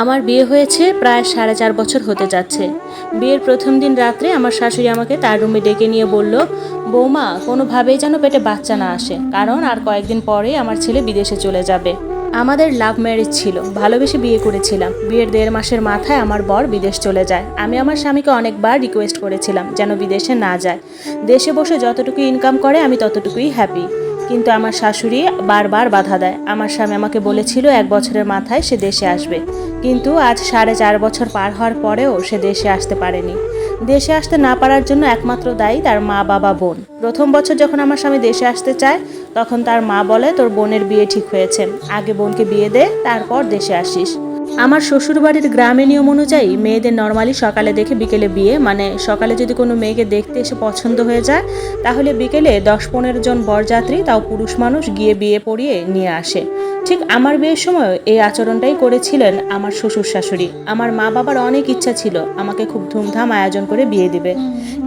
আমার বিয়ে হয়েছে প্রায় সাড়ে চার বছর হতে যাচ্ছে। বিয়ের প্রথম দিন রাত্রে আমার শাশুড়ি আমাকে তার রুমে ডেকে নিয়ে বলল, বৌমা, কোনোভাবেই যেন পেটে বাচ্চা না আসে, কারণ আর কয়েকদিন পরে আমার ছেলে বিদেশে চলে যাবে। আমাদের লাভ ম্যারেজ ছিল, ভালোবেসে বিয়ে করেছিলাম। বিয়ের দেড় মাসের মাথায় আমার বর বিদেশ চলে যায়। আমি আমার স্বামীকে অনেকবার রিকোয়েস্ট করেছিলাম যেন বিদেশে না যায়। দেশে বসে যতটুকু ইনকাম করে আমি ততটুকুই হ্যাপি কিন্তু আমার শাশুড়ি বারবার বাধা দেয়। আমার স্বামী আমাকে বলেছিল, এক বছরের মাথায় সে দেশে আসবে। কিন্তু আজ সাড়ে চার বছর পার হওয়ার পরেও সে দেশে আসতে পারেনি। দেশে আসতে না পারার জন্য একমাত্র দায়ী তার মা, বাবা, বোন। প্রথম বছর যখন আমার স্বামী দেশে আসতে চায়, তখন তার মা বলে, তোর বোনের বিয়ে ঠিক হয়েছে। আগে বোনকে বিয়ে দে, তারপর দেশে আসিস। আমার শ্বশুরবাড়ির গ্রামে নিয়ম অনুযায়ী মেয়েদের নর্মালি সকালে দেখে বিকেলে বিয়ে মানে সকালে যদি কোনো মেয়েকে দেখতে এসে পছন্দ হয়ে যায়, তাহলে বিকেলে দশ পনেরো জন বরযাত্রী তাও পুরুষ মানুষ গিয়ে বিয়ে পড়িয়ে নিয়ে আসে। ঠিক আমার বিয়ের সময় এই আচরণটাই করেছিলেন আমার শ্বশুর শাশুড়ি আমার মা বাবার অনেক ইচ্ছা ছিল, আমাকে খুব ধুমধাম আয়োজন করে বিয়ে দিবে।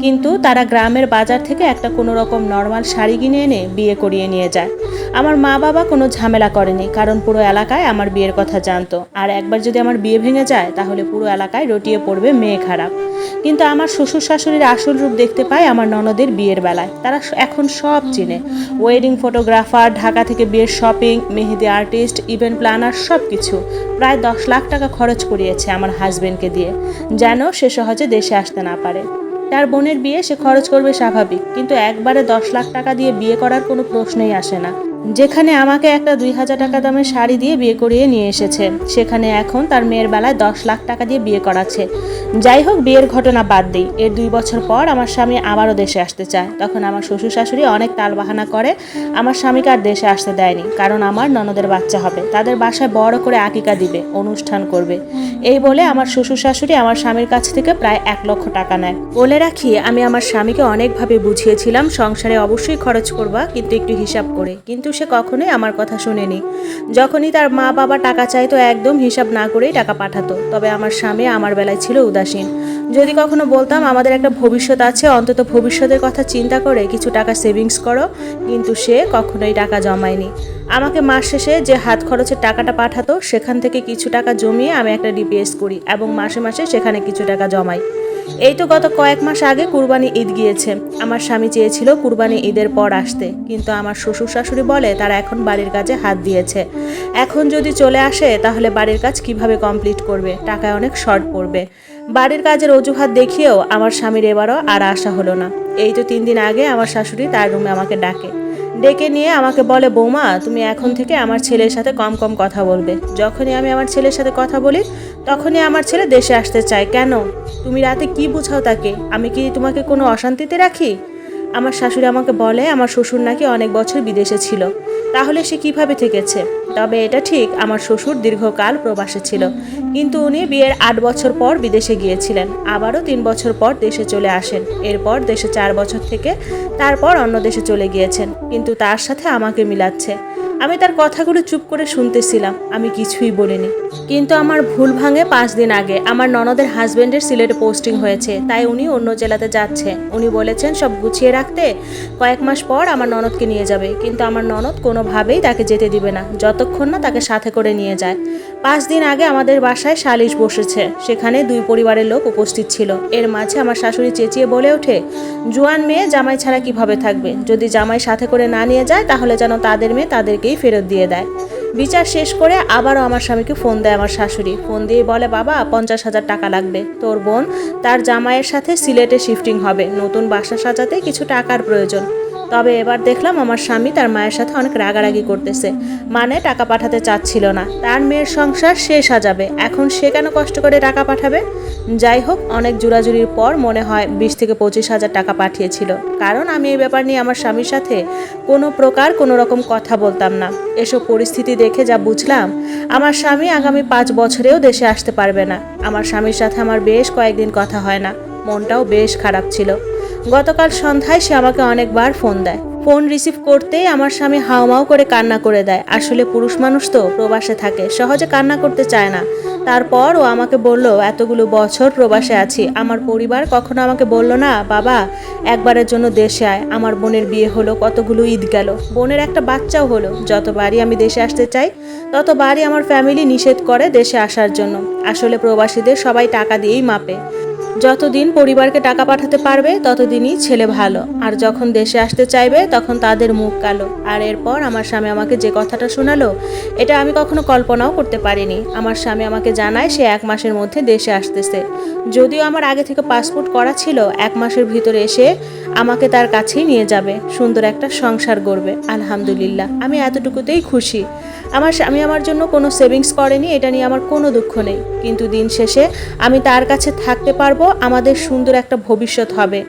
কিন্তু তারা গ্রামের বাজার থেকে একটা কোনো রকম নর্মাল শাড়ি কিনে এনে বিয়ে করিয়ে নিয়ে যায়। আমার মা বাবা কোনো ঝামেলা করেনি, কারণ পুরো এলাকায় আমার বিয়ের কথা জানতো। আর একবার যদি আমার বিয়ে ভেঙে যায়, তাহলে পুরো এলাকায় রটিয়ে পড়বে মেয়ে খারাপ। কিন্তু আমার শ্বশুর শাশুড়ির আসল রূপ দেখতে পায় আমার ননদের বিয়ের বেলায়। তারা এখন সব চিনে। ওয়েডিং ফটোগ্রাফার ঢাকা থেকে বিয়ের shopping mehndi artist event planner সব কিছু প্রায় দশ লাখ টাকা খরচ করিয়েছে আমার হাজব্যান্ডকে দিয়ে। যেন সে সহজে দেশে আসতে না পারে। তার বোনের বিয়ে সে খরচ করবে স্বাভাবিক। কিন্তু একবারে দশ লাখ টাকা দিয়ে বিয়ে করার কোনো প্রশ্নই আসে না। যেখানে আমাকে একটা দুই হাজার টাকা দামের শাড়ি দিয়ে বিয়ে করিয়ে নিয়ে এসেছে। সেখানে এখন তার মেয়ের বেলায় দশ লাখ টাকা দিয়ে বিয়ে করাচ্ছে। যাই হোক, বিয়ের ঘটনা বাদ দিই। এর দুই বছর পর আমার স্বামী আবারও দেশে আসতে চায়। তখন আমার শ্বশুর শাশুড়ি অনেক তালবাহানা করে, আমার স্বামীকে আর দেশে আসতে দেয়নি। কারণ আমার ননদের বাচ্চা হবে। তাদের বাসায় বড় করে আকিকা দিবে, অনুষ্ঠান করবে। এই বলে আমার শ্বশুর শাশুড়ি আমার স্বামীর কাছ থেকে প্রায় এক লক্ষ টাকা নেয়। বলে রাখি, আমি আমার স্বামীকে অনেকভাবে বুঝিয়েছিলাম, সংসারে অবশ্যই খরচ করবা, কিন্তু একটু হিসাব করে। কিন্তু সে কখনোই আমার কথা শুনেনি। যখনই তার মা বাবা টাকা চাইতো, একদম হিসাব না করেই টাকা পাঠাতো। তবে আমার স্বামী আমার বেলায় ছিল উদাসীন। যদি কখনো বলতাম, আমাদের একটা ভবিষ্যৎ আছে, অন্তত ভবিষ্যতের কথা চিন্তা করে কিছু টাকা সেভিংস করো। কিন্তু সে কখনোই টাকা জমায়নি। আমাকে মাস শেষে যে হাত খরচের টাকাটা পাঠাতো, সেখান থেকে কিছু টাকা জমিয়ে আমি একটা ডিপিএস করি এবং মাসে মাসে সেখানে কিছু টাকা জমাই। এই তো গত কয়েক মাস আগে কুরবানি ঈদ গিয়েছে। আমার স্বামী চেয়েছিল কুরবানি ঈদের পর আসতে, কিন্তু আমার শ্বশুর শাশুড়ি বলে তারা এখন বাড়ির কাজে হাত দিয়েছে। এখন যদি চলে আসে, তাহলে বাড়ির কাজ কীভাবে কমপ্লিট করবে? টাকায় অনেক শর্ট পড়বে। বাড়ির কাজের অজুহাত দেখিয়েও আমার স্বামীর এবারও আর আশা হলো না। এই তো তিন দিন আগে আমার শাশুড়ি তার রুমে আমাকে ডাকে। ডেকে নিয়ে আমাকে বলে, বৌমা, তুমি এখন থেকে আমার ছেলের সাথে কম কম কথা বলবে। যখনই আমি আমার ছেলের সাথে কথা বলি, তখনই আমার ছেলে দেশে আসতে চায়। কেন? তুমি রাতে কি বুঝাও তাকে? আমি কি তোমাকে কোনো অশান্তিতে রাখি? আমার শাশুড়ি আমাকে বলে, আমার শ্বশুর নাকি অনেক বছর বিদেশে ছিল। তাহলে সে কীভাবে থেকেছে? তবে এটা ঠিক, আমার শ্বশুর দীর্ঘকাল প্রবাসে ছিল। কিন্তু উনি বিয়ের আট বছর পর বিদেশে গিয়েছিলেন। আবারও তিন বছর পর দেশে চলে আসেন। এরপর দেশে চার বছর থেকে তারপর অন্য দেশে চলে গিয়েছেন। কিন্তু তার সাথে আমাকে মিলাচ্ছে। আমি তার কথাগুলো চুপ করে শুনতেছিলাম, আমি কিছুই বলিনি। কিন্তু আমার ভুল ভাঙে পাঁচ দিন আগে আমার ননদের হাজবেন্ডের সিলেটে পোস্টিং হয়েছে, তাই উনি অন্য জেলাতে যাচ্ছে। উনি বলেছেন সব গুছিয়ে রাখতে কয়েক মাস পর আমার ননদকে নিয়ে যাবে, কিন্তু আমার ননদ কোনোভাবেই তাকে যেতে দিবে না, যতক্ষণ না তাকে সাথে করে নিয়ে যায়। পাঁচ দিন আগে আমাদের বাসায় সালিশ বসেছে, সেখানে দুই পরিবারের লোক উপস্থিত ছিল। এর মাঝে আমার শাশুড়ি চেঁচিয়ে বলে ওঠে, জুয়ান মেয়ে জামাই ছাড়া কীভাবে থাকবে? যদি জামাই সাথে করে না নিয়ে যায়, তাহলে যেন তাদের মেয়ে তাদেরকেই ফেরত দিয়ে দেয়। বিচার শেষ করে আবারও আমার স্বামীকে ফোন দেয় আমার শাশুড়ি। ফোন দিয়ে বলে, বাবা, পঞ্চাশ হাজার টাকা লাগবে। তোর বোন তার জামাইয়ের সাথে সিলেটে শিফটিং হবে। নতুন বাসা সাজাতে কিছু টাকার প্রয়োজন। তবে এবার দেখলাম আমার স্বামী তার মায়ের সাথে অনেক রাগারাগি করতেছে। মানে টাকা পাঠাতে চাচ্ছিল না। তার মেয়ের সংসার সে সাজাবে। এখন সে কেন কষ্ট করে টাকা পাঠাবে? যাই হোক, অনেক জোরাজুরির পর মনে হয় বিশ থেকে পঁচিশ হাজার টাকা পাঠিয়েছিল। কারণ আমি এই ব্যাপার নিয়ে আমার স্বামীর সাথে কোনো প্রকার কোনো রকম কথা বলতাম না। এসব পরিস্থিতি দেখে যা বুঝলাম, আমার স্বামী আগামী পাঁচ বছরেও দেশে আসতে পারবে না। আমার স্বামীর সাথে আমার বেশ কয়েকদিন কথা হয় না। মনটাও বেশ খারাপ ছিল। গতকাল সন্ধ্যায় সে আমাকে অনেকবার ফোন দেয়। ফোন রিসিভ করতেই আমার স্বামী হাওমাও করে কান্না করে দেয়। আসলে পুরুষ মানুষ তো, প্রবাসে থাকে, সহজে কান্না করতে চায় না। তারপর ও আমাকে বলল, এতগুলো বছর প্রবাসে আছি, আমার পরিবার কখনো আমাকে বলল না, বাবা, একবারের জন্য দেশে আয়, আমার বোনের বিয়ে হলো, কতগুলো ঈদ গেল। বোনের একটা বাচ্চাও হলো যতবারই আমি দেশে আসতে চাই ততবারই আমার ফ্যামিলি নিষেধ করে দেশে আসার জন্য। আসলে প্রবাসীদের সবাই টাকা দিয়েই মাপে। যতদিন পরিবারকে টাকা পাঠাতে পারবে, ততদিনই ছেলে ভালো। আর যখন দেশে আসতে চাইবে, তখন তাদের মুখ কালো। আর এরপর আমার স্বামী আমাকে যে কথাটা শোনালো, এটা আমি কখনো কল্পনাও করতে পারিনি। আমার স্বামী আমাকে জানায় সে এক মাসের মধ্যে দেশে আসতেছে। যদিও আমার আগে থেকে পাসপোর্ট করা ছিল, এক মাসের ভিতরে এসে আমাকে তার কাছেই নিয়ে যাবে। সুন্দর একটা সংসার গড়বে, আলহামদুলিল্লাহ। আমি এতটুকুতেই খুশি। আমার স্বামী আমার জন্য কোনো সেভিংস করেনি, এটা নিয়ে আমার কোনো দুঃখ নেই। কিন্তু দিন শেষে আমি তার কাছে থাকতে পারব, আমাদের সুন্দর একটা ভবিষ্যৎ হবে।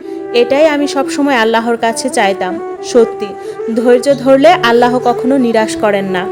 এটাই আমি সবসময় আল্লাহর কাছে চাইতাম, সত্যি। ধৈর্য ধরলে আল্লাহ কখনো নিরাশ করেন না।